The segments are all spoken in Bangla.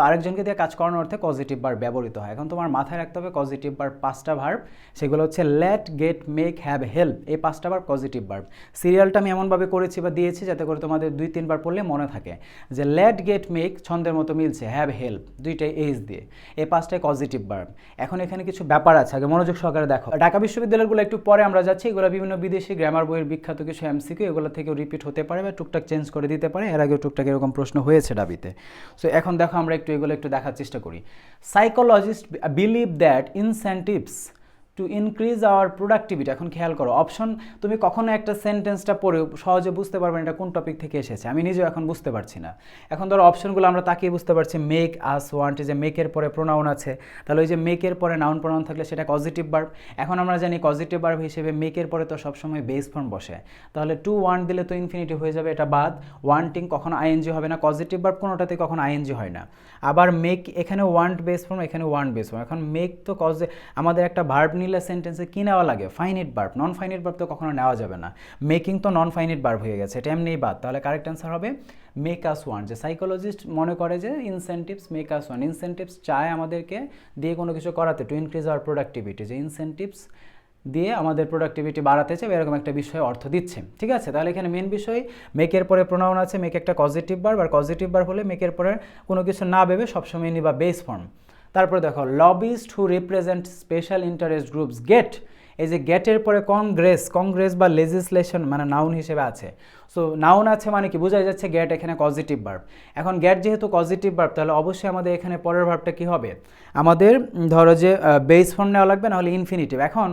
তো আরেকজনকে দিয়ে কাজ করানোর অর্থে পজিটিভ বার ব্যবহৃত হয়। এখন তোমার মাথায় রাখতে হবে পজিটিভ বার পাঁচটা ভার্ব সেগুলো হচ্ছে let get make have help এই পাঁচটা বার পজিটিভ ভার্ব সিরিয়ালটা আমি এমনভাবে করেছি বা দিয়েছি যাতে করে তোমাদের দুই তিনবার পড়লে মনে থাকে যে লেট গেট মেক ছন্দের মতো মিলছে হ্যাভ হেল্প দুইটাই এইজ দিয়ে। এই পাঁচটাই পজিটিভ ভার্ব এখন এখানে কিছু ব্যাপার আছে, আগে মনোযোগ সহকারে দেখো। ঢাকা বিশ্ববিদ্যালয়গুলো একটু পরে আমরা যাচ্ছি, এগুলো বিভিন্ন বিদেশি গ্রামার বইয়ের বিখ্যাত কিছু এমসিকিউ এগুলো থেকেও রিপিট হতে পারে বা টুকটাক চেঞ্জ করে দিতে পারে। এর আগেও টুকটাক এরকম প্রশ্ন হয়েছে ডাবিতে। সো এখন দেখো আমরা একটু এগুলো একটু দেখার চেষ্টা করি। Psychologist believe that incentives to increase our productivity এখন খেয়াল করো অপশন তুমি কখনো একটা সেন্টেন্সটা পড়ে সহজে বুঝতে পারবেন এটা কোন টপিক থেকে এসেছে। আমি নিজেও এখন বুঝতে পারছি না। এখন ধরো অপশনগুলো আমরা তাকিয়ে বুঝতে পারছি মেক আস ওয়ান্ট যে মেকের পরে প্রোনাউন আছে। তাহলে ওই যে মেকের পরে নাউন প্রোনাউন থাকলে সেটা পজিটিভ বার্ব এখন আমরা জানি পজিটিভ বার্ব হিসেবে মেকের পরে তো সবসময় বেস ফর্ম বসে। তাহলে টু ওয়ান দিলে তো ইনফিনিটি হয়ে যাবে, এটা বাদ। ওয়ান্টিং কখনো আইএনজি হবে না পজিটিভ বার্ব কোনোটাতে কখনো আইএনজি হয় না। আবার মেক এখানে ওয়ান্ট বেস ফর্ম এখানে ওয়ান্ট বেস ফর্ম এখন মেক তো কজে আমাদের একটা ভার্ব নিলে সেন্টেন্সে কী নেওয়া লাগে? Finite verb non finite verb তো কখনো নেওয়া যাবে না। মেকিং তো নন ফাইনিট বার্ব হয়ে গেছে, এটা এমনিই বাদ। তাহলে কারেক্ট অ্যান্সার হবে মেক আস ওয়ান যে সাইকোলজিস্ট মনে করে যে incentives make us one incentives চায় আমাদেরকে দিয়ে কোনো কিছু করাতে টু ইনক্রিজ আওয়ার প্রোডাক্টিভিটি যে ইনসেন্টিভস দিয়ে আমাদের প্রোডাক্টিভিটি বাড়াতে চাই এরকম একটা বিষয় অর্থ দিচ্ছে। ঠিক আছে? তাহলে এখানে মেন বিষয় মেকের পরে প্রোনাউন আছে মেক একটা পজিটিভ বার আর পজিটিভ বার হলে মেকের পরে কোনো কিছু না ভেবে সবসময় নিবা বেস ফর্ম তারপরে দেখো lobbyist who represent special interest groups get এই যে গেটের পরে কংগ্রেস কংগ্রেস বা লেজিসলেশন মানে নাউন হিসেবে আছে। সো নাউন আছে মানে কি? বোঝা যাচ্ছে গেট এখানে পজিটিভ ভার্ব এখন গেট যেহেতু পজিটিভ ভার্ব তাহলে অবশ্যই আমাদের এখানে পরের ভার্বটা কি হবে? আমাদের ধরো যে বেস ফর্ম নেওয়া লাগবে, নাহলে ইনফিনিটিভ এখন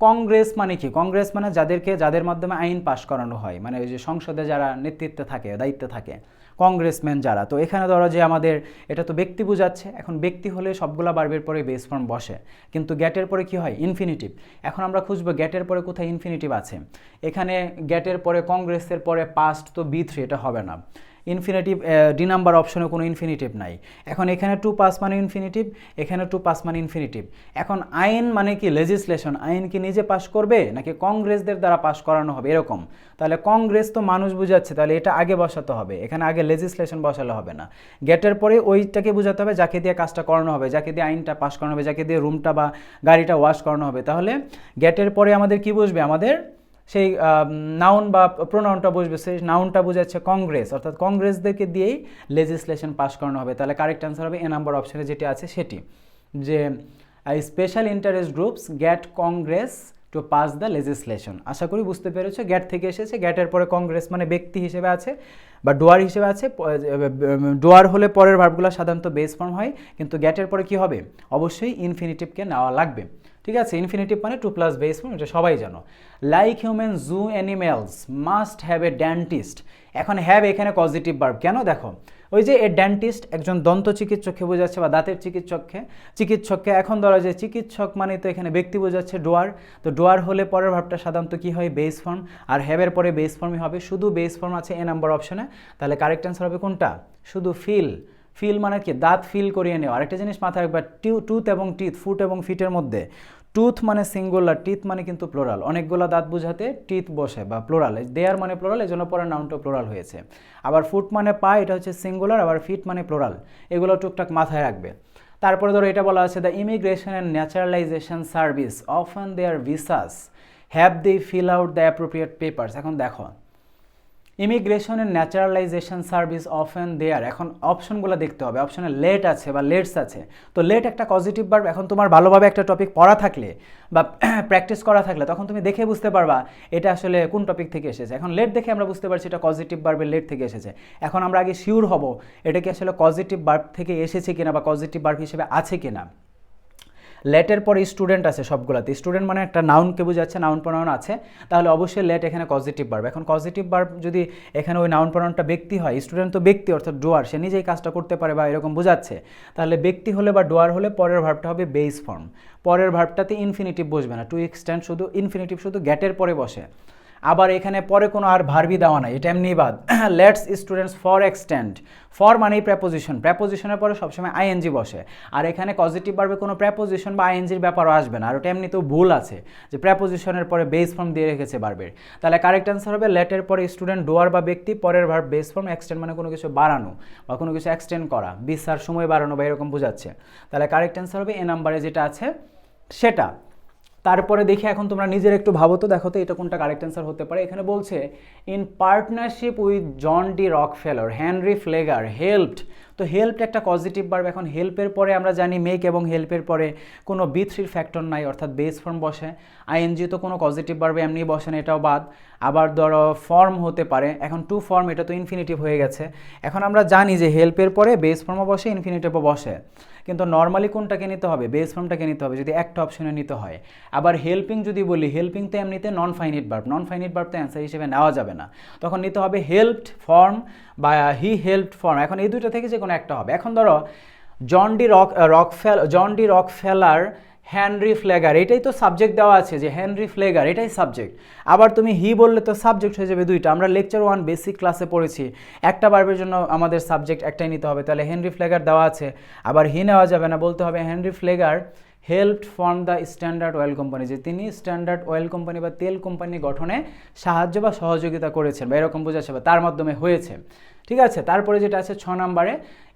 কংগ্রেস মানে কি? কংগ্রেস মানে যাদেরকে, যাদের মাধ্যমে আইন পাশ করানো হয়। মানে ওই যে সংসদে যারা নেতৃত্বে থাকে, দায়িত্বে থাকে। কংগ্রেসম্যান যারা। তো এখানে ধরো যে আমাদের, এটা তো ব্যক্তি বোঝাচ্ছে, এখন ব্যক্তি হলে সবগুলা বার্বের পরে বেস ফর্ম বসে। কিন্তু গ্যাটের পরে কি হয়? ইনফিনিটিভ এখন আমরা খুঁজবো গ্যাটের পরে কোথায় ইনফিনিটিভ আছে? এখানে গ্যাটের পরে কংগ্রেসের পরে পাস্ট তো বি থ্রি এটা হবে না। ইনফিনিটিভ ডি নাম্বার অপশনে কোনো ইনফিনিটিভ নাই। এখন এখানে টু পাস মানে ইনফিনিটিভ এখানে টু পাস মানে ইনফিনিটিভ এখন আইন মানে কি? লেজিসলেশন আইন কি নিজে পাস করবে নাকি কংগ্রেসদের দ্বারা পাস করানো হবে? এরকম। তাহলে কংগ্রেস তো মানুষ বুঝাচ্ছে, তাহলে এটা আগে বসাতে হবে। এখানে আগে লেজিসলেশন বসালে হবে না। গেটের পরে ওইটাকে বোঝাতে হবে, যাকে দিয়ে কাজটা করানো হবে, যাকে দিয়ে আইনটা পাস করানো হবে, যাকে দিয়ে রুমটা বা গাড়িটা ওয়াশ করানো হবে। তাহলে গেটের পরে আমাদের কি বুঝবে আমাদের সেই নাউন বা প্রোনাউনটা বুঝবে, সেই নাউনটা বোঝাচ্ছে কংগ্রেস অর্থাৎ কংগ্রেসদেরকে দিয়েই লেজিসলেশন পাস করানো হবে। তাহলে কারেক্ট অ্যান্সার হবে এ নাম্বার অপশনে যেটি আছে সেটি। যে special interest groups get congress to pass the legislation আশা করি বুঝতে পেরেছ গ্যাট থেকে এসেছে গ্যাটের পরে কংগ্রেস মানে ব্যক্তি হিসেবে আছে, বা ডোয়ার হিসেবে আছে ডোয়ার হলে পরের ভার্বগুলো সাধারণত বেস ফর্ম হয়, কিন্তু গ্যাটের পরে কি হবে? অবশ্যই ইনফিনিটিভকে নেওয়া লাগবে। ঠিক আছে? ইনফিনিটিভ মানে টু প্লাস বেস ফর্ম এটা সবাই জানো। Like human zoo animals must have a dentist এখন হ্যাভ এখানে পজিটিভ বার্ব কেন? দেখো, ওই যে এ ড্যান্টিস্ট একজন দন্ত চিকিৎসককে বোঝাচ্ছে বা দাঁতের চিকিৎসককে। চিকিৎসককে এখন ধরা যায় চিকিৎসক মানে তো এখানে ব্যক্তি বোঝাচ্ছে ডোয়ার। তো ডোয়ার হলে পরের ভাবটা সাধারণত কী হয়? বেস ফর্ম আর হ্যাভের পরে বেস ফর্মই হবে। শুধু বেস ফর্ম আছে এ নাম্বার অপশনে তাহলে কারেক্ট অ্যান্সার হবে কোনটা? শুধু ফিল ফিল মানে কি? দাঁত ফিল করিয়ে নেওয়া। আরেকটা জিনিস মাথায় রাখবা টিউ টুথ এবং টিথ, ফুট এবং ফিটের মধ্যে। টুথ মানে সিঙ্গুলার টিথ মানে কিন্তু প্লোরাল অনেকগুলো দাঁত বোঝাতে টিথ বসে বা প্লোরাল দেয়ার মানে প্লোরাল এই জন্য পরে নাউনটা প্লোরাল হয়েছে। আবার ফুট মানে পা, এটা হচ্ছে সিঙ্গুলার আবার ফিট মানে প্লোরাল এগুলো টুকটাক মাথায় রাখবে। তারপরে ধরো এটা বলা আছে the immigration and naturalization service often their visas have they fill out the appropriate papers এখন দেখো immigration and naturalization service often their এখন অপশনগুলো দেখতে হবে। অপশনে লেট আছে বা লেটস আছে। তো লেট একটা পজিটিভ বার্ব এখন তোমার ভালোভাবে একটা টপিক পড়া থাকলে বা প্র্যাকটিস করা থাকলে তখন তুমি দেখে বুঝতে পারবা এটা আসলে কোন টপিক থেকে এসেছে। এখন লেট দেখে আমরা বুঝতে পারছি এটা পজিটিভ বার্বের লেট থেকে এসেছে। এখন আমরা আগে শিওর হব এটা কি আসলে পজিটিভ বার্ব থেকে এসেছে কিনা বা পজিটিভ বার্ব হিসেবে আছে কিনা। লেটের পরে স্টুডেন্ট আছে সবগুলোতে। স্টুডেন্ট মানে একটা নাউনকে বোঝাচ্ছে নাউন প্রনাউন আছে। তাহলে অবশ্যই লেট এখানে পজিটিভ বার্ব এখন পজিটিভ বার্ব যদি এখানে ওই নাউন প্রনাউনটা ব্যক্তি হয় স্টুডেন্ট তো ব্যক্তি, অর্থাৎ ডোয়ার সে নিজেই কাজটা করতে পারে বা এরকম বোঝাচ্ছে। তাহলে ব্যক্তি হলে বা ডোয়ার হলে পরের ভার্বটা হবে বেস ফর্ম পরের ভার্বটাতে ইনফিনিটিভ বসবে না। টু এক্সটেন্ড শুধু ইনফিনিটিভ শুধু গ্যাটের পরে বসে। আবার এখানে পরে কোনো আর ভার্বি দেওয়া নাই, এটা এমনি বাদ। Lets students for extend for মানেই প্রেপোজিশন প্রেপোজিশনের পরে সবসময় আইএনজি বসে। আর এখানে পজিটিভ ভার্বে কোনো প্রেপোজিশন বা আইএনজির ব্যাপারও আসবে না। আর ওটা এমনিতেও ভুল আছে, যে প্রেপোজিশনের পরে বেস ফর্ম দিয়ে রেখেছে ভার্বের তাহলে কারেক্ট অ্যান্সার হবে লেটের পরে স্টুডেন্ট ডোয়ার বা ব্যক্তি, পরের ভার্ব বেস ফর্ম এক্সটেন্ড মানে কোনো কিছু বাড়ানো বা কোনো কিছু এক্সটেন্ড করা, বিস্তার, সময় বাড়ানো বা এরকম বোঝাচ্ছে। তাহলে কারেক্ট অ্যান্সার হবে, এ নাম্বারে যেটা আছে, সেটা। তারপরে দেখি এখন তোমরা নিজের একটু ভাবো তো, দেখো তো এটা কোনটা কারেক্ট অ্যান্সার হতে পারে। এখানে বলছে in partnership with John D Rockefeller Henry Flagler helped to help একটা পজিটিভ ভার্ব এখন হেল্পের পরে আমরা জানি মেক এবং হেল্পের পরে কোনো বি থ্রির ফ্যাক্টর নাই, অর্থাৎ বেস ফর্ম বসে। আইএনজি তো কোনো পজিটিভ ভার্বে এমনি বসে না, এটাও বাদ। আবার ধরো ফর্ম হতে পারে, এখন টু ফর্ম এটা তো ইনফিনিটিভ হয়ে গেছে। এখন আমরা জানি যে হেল্পের পরে বেস ফর্মও বসে ইনফিনিটিভও বসে। কিন্তু নর্মালি কোনটাকে নিতে হবে? বেস ফর্মটাকে নিতে হবে, যদি একটা অপশনে নিতে হয়। আবার হেল্পিং যদি বলি হেল্পিং তো এমনিতে non finite verb non finite verb তো অ্যান্সার হিসেবে নেওয়া যাবে না। তখন নিতে হবে হেল্পড ফর্ম বা হি হেল্পড ফর্ম এখন এই দুটো থেকে যে কোনো একটা হবে। এখন ধরো John D Rock Rock fell John D Rockefeller Henry Flagler এটাই তো সাবজেক্ট দেওয়া আছে যে হ্যানরি ফ্লেগার এটাই সাবজেক্ট আবার তুমি হি বললে তো সাবজেক্ট হয়ে যাবে দুইটা। আমরা লেকচার ওয়ান বেসিক ক্লাসে পড়েছি। একটা বার্বের জন্য আমাদের সাবজেক্ট একটাই নিতে হবে। তাহলে হেনরি ফ্লেগার দেওয়া আছে। আবার হি নেওয়া যাবে না, বলতে হবে Henry Flagler helped form the standard oil company যে তিনি স্ট্যান্ডার্ড অয়েল কোম্পানি বা তেল কোম্পানি গঠনে সাহায্য বা সহযোগিতা করেছেন বা এরকম বোঝাচ্ছে বা তার মাধ্যমে হয়েছে। ঠিক আছে? তারপরে যেটা আছে ছ নম্বরে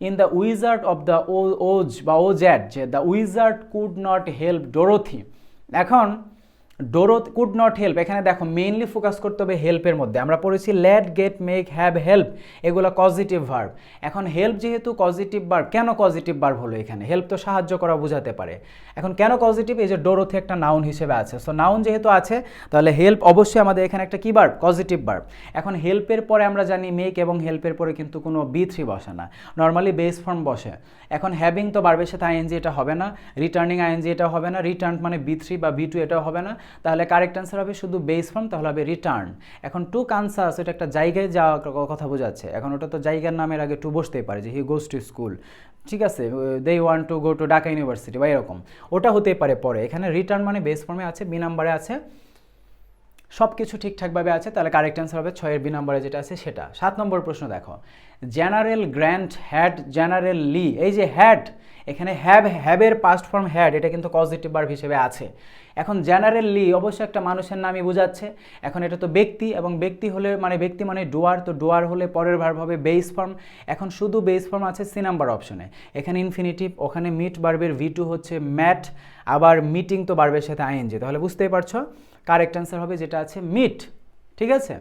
in the wizard of the O Oz বা ও জ্যাড যে the wizard could not help Dorothy এখন ডোরো কুড নট হেল্প এখানে দেখো মেইনলি ফোকাস করতে হবে হেল্পের মধ্যে। আমরা পড়েছি let get make have help এগুলো পজিটিভ ভার্ব এখন হেল্প যেহেতু পজিটিভ ভার্ব কেন পজিটিভ ভার্ব হলো এখানে? হেল্প তো সাহায্য করা বোঝাতে পারে। এখন কেন পজিটিভ এই যে ডোরোথি একটা নাউন হিসেবে আছে। সো নাউন যেহেতু আছে, তাহলে হেল্প অবশ্যই আমাদের এখানে একটা কি ভার্ব পজিটিভ ভার্ব এখন হেল্পের পরে আমরা জানি মেক এবং হেল্পের পরে কিন্তু কোনো বি থ্রি বসে না। নর্মালি বেস ফর্ম বসে। এখন হ্যাভিং তো বার্বের সাথে আইএনজি এটা হবে না। রিটার্নিং আইএনজি এটা হবে না। রিটার্ন মানে বি থ্রি বা বি টু এটাও হবে না। তাহলে কারেক্ট অ্যান্সার হবে শুধু বেস ফর্ম তাহলে হবে রিটার্ন এখন টু কানসাস এটা একটা জায়গায় যাওয়া কথা বোঝাচ্ছে। এখন ওটা তো জায়গার নামের আগে টু বসতেই পারে যে হি গোস টু স্কুল ঠিক আছে? They want to go to Dhaka university বা এরকম। ওটা হতেই পারে পরে। এখানে রিটার্ন মানে বেস ফর্মে আছে বি নাম্বারে আছে। সব কিছু ঠিকঠাকভাবে আছে, তাহলে কারেক্ট অ্যান্সার হবে ছয়ের বি নম্বরে যেটা আছে সেটা। সাত নম্বর প্রশ্ন দেখো। General Grant had, general Lee. এই যে হ্যাড, এখানে হ্যাভ হ্যাভের পাস্ট ফর্ম হ্যাড, এটা কিন্তু পজিটিভ ভার্ব হিসেবে আছে। এখন জেনারেল লি অবশ্যই একটা মানুষের নামই বোঝাচ্ছে। এখন এটা তো ব্যক্তি, এবং ব্যক্তি হলে মানে ব্যক্তি মানে ডোয়ার তো ডোয়ার হলে পরের ভার্ব হবে বেস ফর্ম এখন শুধু বেস ফর্ম আছে সি নাম্বার অপশনে এখানে ইনফিনিটিভ ওখানে মিট বার্বের ভি টু হচ্ছে ম্যাট আবার মিটিং তো বার্বের সাথে আইএনজি তাহলে বুঝতেই পারছ? কারেক্ট অ্যান্সার হবে যেটা আছে মিট ঠিক আছে?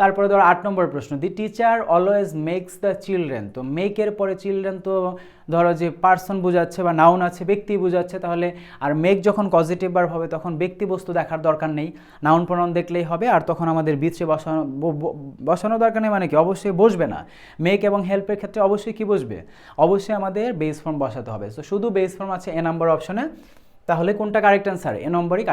তারপরে ধরো আট নম্বর প্রশ্ন the teacher always makes the children তো মেকের পরে চিলড্রেন তো ধরো যে পার্সন বোঝাচ্ছে বা নাউন আছে, ব্যক্তি বোঝাচ্ছে, তাহলে আর মেক যখন পজিটিভ বার হবে, তখন ব্যক্তি বস্তু দেখার দরকার নেই। নাউন প্রনাউন দেখলেই হবে, আর তখন আমাদের বিচে বসানো বসানো দরকার নেই মানে কি? অবশ্যই বসবে না। মেক এবং হেল্পের ক্ষেত্রে অবশ্যই কি বসবে? অবশ্যই আমাদের বেস ফর্ম বসাতে হবে। তো শুধু বেস ফর্ম আছে এ নম্বর অপশনে তাহলে কোনটা কারেক্ট অ্যান্সার এ নম্বরই